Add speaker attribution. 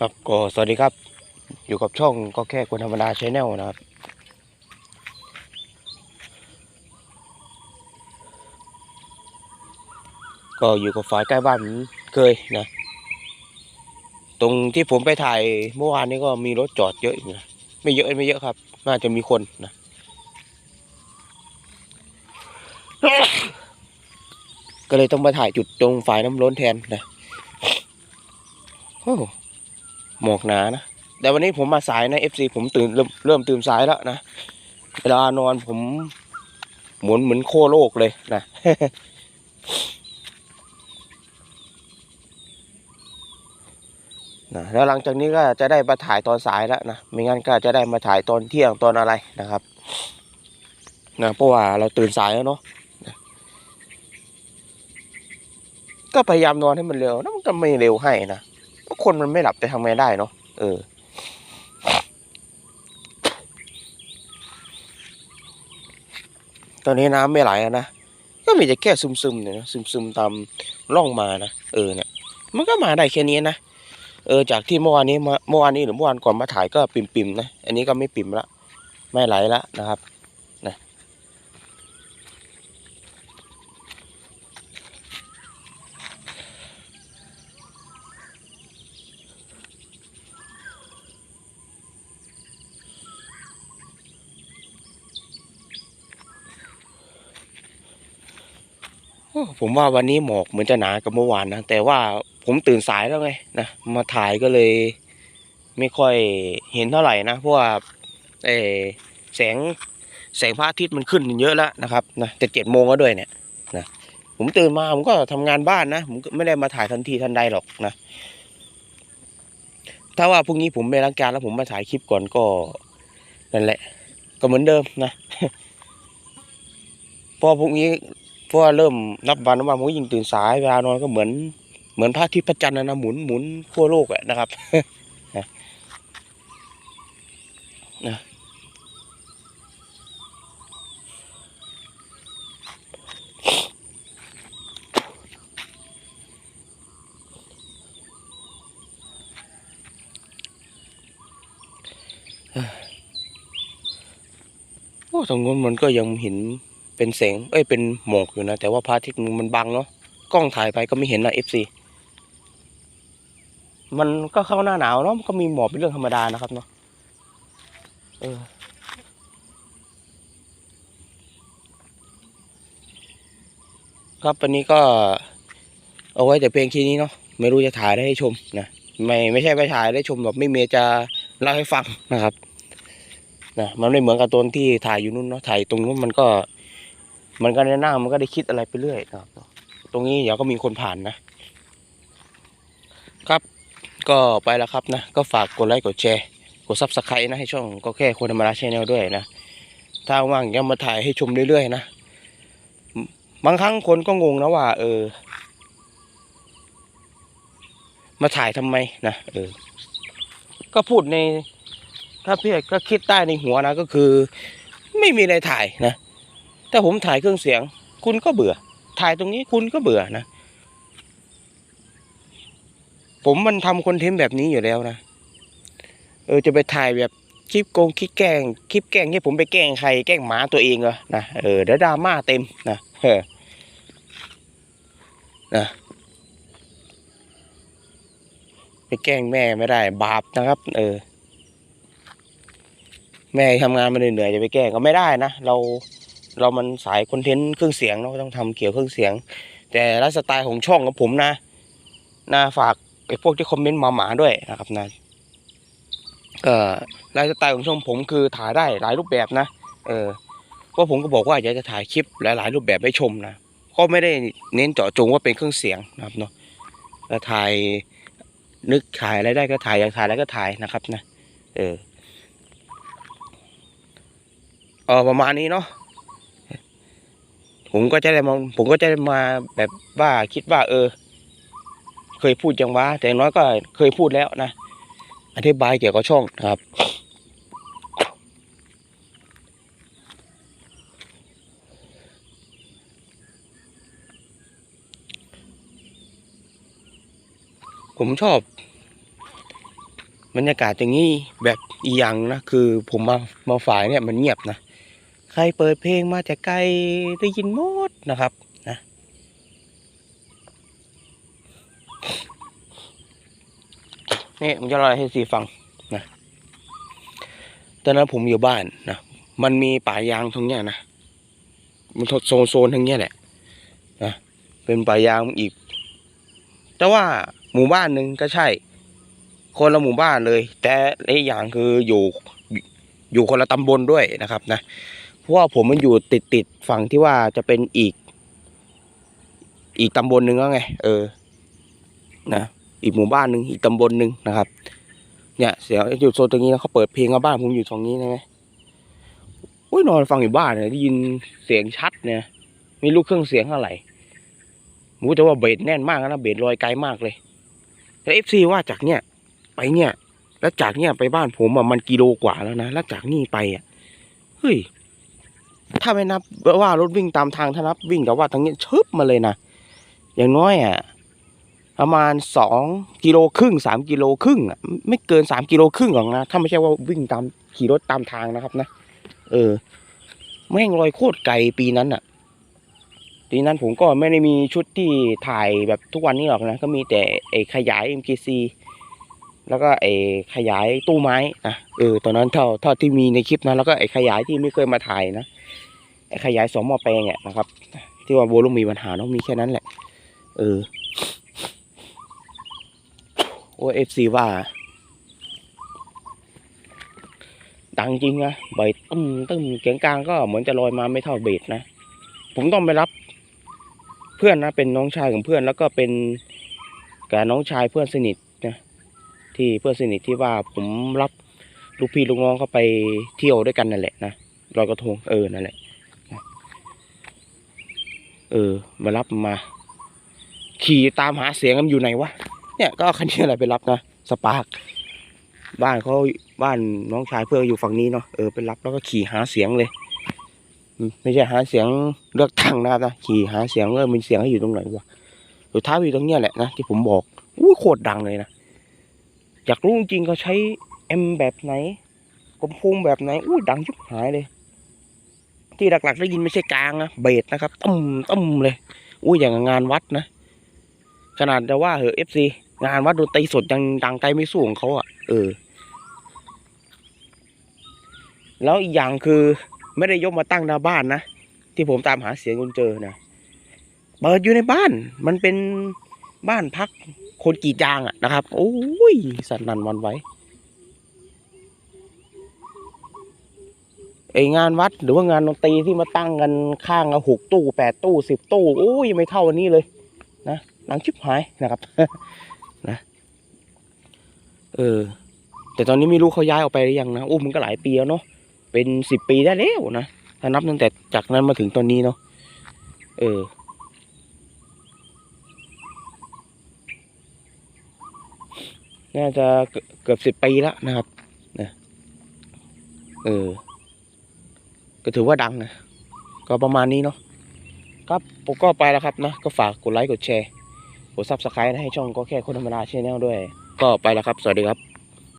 Speaker 1: ครับก็สวัสดีครับ อยู่กับช่องก็แค่คนธรรมดาชแนลนะครับ ก็อยู่กับฝ่ายใกล้บ้านเคยนะ ตรงที่ผมไปถ่ายเมื่อวานนี้ก็มีรถจอดเยอะอยู่นะไม่เยอะไม่เยอะครับ น่าจะมีคนนะก็เลยต้องมาถ่ายจุดตรงฝ่ายน้ำล้นแทนนะ โอ้ หมอกหนานะ แต่วันนี้ผมมาสายนะ FC ผมตื่นเริ่มเริ่มตื่นสายแล้วนะ เวลานอนผมหมุนเหมือนโคโลกเลยนะนะแล้วหลังจากนี้ก็จะได้มาถ่ายตอนสายแล้วนะไม่งั้นก็จะได้มาถ่ายตอนเที่ยงตอนอะไรนะครับนะเพราะว่าเราตื่นสายแล้วเนาะก็พยายามนอนให้มันเร็วแล้วมันก็ไม่เร็วให้นะ คนมันไม่หลับจะทำไงได้เนาะเออ ตอนนี้น้ำไม่ไหลนะก็มีแต่แค่ซึมๆเนี่ยนะซึมๆตามร่องมานะเออเนี่ยมันก็มาได้แค่นี้นะเออจากที่เมื่อวานนี้มาเมื่อวานนี้หรือเมื่อวานก่อนมาถ่ายก็ปิ่มๆนะอันนี้ก็ไม่ปิ่มละไม่ไหลละนะครับ ผมว่าวันนี้หมอกเหมือนจะหนากับเมื่อวานนะ แต่ว่าผมตื่นสายแล้วไงนะมาถ่ายก็เลย ไม่ค่อยเห็นเท่าไหร่นะเพราะว่าเออแสงแสงพระอาทิตย์มันขึ้นเยอะแล้วนะครับนะจะเจ็ดโมงแล้วด้วยเนี่ยนะผมตื่นมาผมก็ทำงานบ้านนะผมก็ไม่ได้มาถ่ายทันทีทันใดหรอกนะถ้าว่าพรุ่งนี้ผมไม่รังการแล้วผมมาถ่ายคลิปก่อนก็นั่นแหละ ก็เหมือนเดิมนะพอพรุ่งนี้ เพราะว่าเริ่มนับวันนับวันผมก็ยิ่งตื่นสายเวลานอนก็เหมือน เหมือนพระอาทิตย์พระจันทร์นะหมุนหมุนทั่วโลกอะนะครับนะนะโอ้ตรงนู้นมันก็ยังเห็น เป็นแสงเอ้ยเป็นหมอกอยู่นะ แต่ว่าพระอาทิตย์มันบังเนาะกล้องถ่ายไปก็ไม่เห็นนะเอฟซีมันก็เข้าหน้าหนาวเนาะก็มีหมอกเป็นเรื่องธรรมดานะครับเนาะเออครับวันนี้ก็เอาไว้แต่เพลงทีนี้เนาะไม่รู้จะถ่ายได้ให้ชมนะไม่ไม่ใช่ไปถ่ายได้ชมแบบไม่เมีจะเล่าให้ฟังนะครับนะมันไม่เหมือนกับตอนที่ถ่ายอยู่นู่นเนาะถ่ายตรงนู้นมันก็ มันก็ได้นั่งมันก็ได้คิดอะไรไปเรื่อยนะครับ ตรงนี้เดี๋ยวก็มีคนผ่านนะ ครับก็ไปแล้วครับนะ ก็ฝากกดไลค์กดแชร์กดซับสไครต์นะให้ช่องก็แค่คนธรรมดาชแนลด้วยนะ ถ้าว่างยังมาถ่ายให้ชมเรื่อยๆนะ บางครั้งคนก็งงนะว่า เออ มาถ่ายทำไมนะเออ ก็พูดในถ้าเพี่ก็คิดใต้ในหัวนะก็คือ ไม่มีอะไรถ่ายนะ ถ้าผมถ่ายเครื่องเสียง คุณก็เบื่อ ถ่ายตรงนี้คุณก็เบื่อนะ ผมมันทำคอนเทนต์แบบนี้อยู่แล้วนะ เออจะไปถ่ายแบบคลิปโกงคลิปแกล้งคลิปแกล้งที่ผมไปแกล้งใครแกล้งหมาตัวเองเหรอนะเออเดี๋ยวดราม่าเต็มนะเออนะไปแกล้งแม่ไม่ได้ บาปนะครับ เออ แม่ทำงานมาเหนื่อยๆจะไปแกล้งก็ไม่ได้นะเรา เรามันสายคอนเทนต์เครื่องเสียงเราก็ต้องทำเกี่ยวเครื่องเสียง แต่ไลฟ์สไตล์ของช่องของผมนะนะฝากไอ้พวกที่คอมเมนต์มาหมาด้วยนะครับนะก็ไลฟ์สไตล์ของช่องผมคือถ่ายได้หลายรูปแบบนะ เออเพราผมก็บอกว่าอยากจะถ่ายคลิปหลายๆรูปแบบให้ชมนะ ก็ไม่ได้เน้นเจาะจงว่าเป็นเครื่องเสียงนะครับเนาะแล้วถ่ายนึกถ่ายอะไรได้ก็ถ่ายอยากถ่ายอะไรก็ถ่ายนะครับนะ เออเออประมาณนี้เนาะ ผมก็จะได้มาผมก็จะได้มาแบบว่าคิดว่า เออ เคยพูดยังวะแต่อย่างน้อยก็เคยพูดแล้วนะอธิบายเกี่ยวกับช่องครับ ผมชอบบรรยากาศอย่างนี้แบบอีหยังนะคือผมมามาฝ่ายเนี่ยมันเงียบนะ ครเปิดเพลงมาจากไกลได้ยินหมดนะครับนะนี่ผมจะเล่าให้ซีฟังนะตอนนั้นผมอยู่บ้านนะมันมีป่ายางตรงเนี้ยนะมันโซนโซนทั้งเนี้ยแหละนะเป็นป่ายางอีก แต่ว่าหมู่บ้านหนึ่งก็ใช่ คนละหมู่บ้านเลย แต่อีกอย่างคืออยู่อยู่คนละตำบลด้วยนะครับนะ เพราะว่าผมมันอยู่ติดติดฝั่งที่ว่าจะเป็นอีก อีกตำบลหนึ่งแล้วไง เออ นะ อีกหมู่บ้านหนึ่งอีกตำบลหนึ่งนะครับ เนี่ย เสียงอยู่โซนตรงนี้นะเขาเปิดเพลงมาบ้านผมอยู่ตรงนี้ใช่ไหมอุ้ยนอนฟังอยู่บ้านเนี่ยได้ยินเสียงชัดเนี่ย มีลูกเครื่องเสียงอะไรมูแต่ว่าเบสแน่นมากนะเบสลอยไกลมากเลยแต่เอฟซีว่าจากเนี่ยไปเนี่ย แล้วจากเนี่ยไปบ้านผมอะมันกิโลกว่าแล้วนะแล้วจากนี่ไปอะเฮ้ย ถ้าไม่นับว่ารถวิ่งตามทางถ้านับวิ่งแต่ว่าทางนี้ชึบมาเลยนะอย่างน้อยอะประมาณสองกิโลครึ่งสามกิโลครึ่งอะไม่เกินสามกิโลครึ่งหรอกนะถ้าไม่ใช่ว่าวิ่งตามขี่รถตามทางนะครับนะเออแม่งลอยโคตรไกลปีนั้นอะปีนั้นผมก็ไม่ได้มีชุดที่ถ่ายแบบทุกวันนี้หรอกนะ ก็มีแต่ไอ้ขยาย MKC แล้วก็ไอ้ขยายตู้ไม้นะเออตอนนั้นเท่าเท่าที่มีในคลิปนะแล้วก็ไอ้ขยายที่ไม่เคยมาถ่ายนะไอ้ขยายสองหม้อแปลงเนี่ยนะครับ ที่ว่าโวลูมมีปัญหาเนาะมีแค่นั้นแหละ เออโอเอฟซีว่าดังจริงนะใบตึ้มตึ้มเสียงกลางก็เหมือนจะลอยมาไม่เท่าเบสนะ ผมต้องไปรับ เพื่อนนะเป็นน้องชายของเพื่อนแล้วก็เป็นกับน้องชายเพื่อนสนิท ที่เพื่อนสนิทที่ว่าผมรับลูกพี่ลูกน้องเขาไปเที่ยวด้วยกันนั่นแหละนะลอยกระทงเออนั่นแหละเออ มารับมา ขี่ตามหาเสียงมันอยู่ไหนวะเนี่ยก็คันนี้อะไรไปรับนะสปาร์กบ้านเขาบ้านน้องชายเพื่อนอยู่ฝั่งนี้เนาะเออไปรับแล้วก็ขี่หาเสียงเลย ไม่ใช่หาเสียงเลือกตั้งนะครับนะขี่หาเสียงเออมันเสียงให้อยู่ตรงไหนวะสุดท้ายอยู่ตรงเนี้ยแหละนะที่ผมบอกอู้โคตรดังเลยนะ อยากรู้จริงเขาใช้เอ็มแบบไหนกลมพุงแบบไหนอู้ดังชิบหายเลย ที่หลักๆได้ยินไม่ใช่กลางนะเบสนะครับต้มต้มเลยอู้อย่างงานวัดนะ ขนาดจะว่าเหอะเอฟซีงานวัดดนตรีสดยังดังไกลไม่สู้ของเขาอะเออ แล้วอีกอย่างคือไม่ได้ยกมาตั้งหน้าบ้านนะ ที่ผมตามหาเสียงจนเจอนะเปิดอยู่ในบ้าน มันเป็นบ้านพัก คนกรีดยางอะนะครับ โอ้ยสันนันวันไหวไองานวัดหรือว่างานดนตรีที่มาตั้งกันข้างละหกตู้แปดตู้สิบตู้โอ้ยไม่เท่าวันนี้เลย นะหนังชิบหายนะครับ นะ เออ แต่ตอนนี้ไม่รู้เขาย้ายออกไปหรือยังนะอู้มันก็หลายปีแล้วเนาะเป็นสิบปีได้แล้วนะถ้านับตั้งแต่จากนั้นมาถึงตอนนี้เนาะเออ น่าจะเกือบสิบปีแล้วนะครับนะเออ ก็ถือว่าดังนะ ก็ประมาณนี้เนาะครับผมก็ไปแล้วครับนะ ก็ฝากกดไลค์กดแชร์กดซับสไครต์ให้ช่องก็แค่คนธรรมดาชแนลด้วย ก็ไปแล้วครับ สวัสดีครับ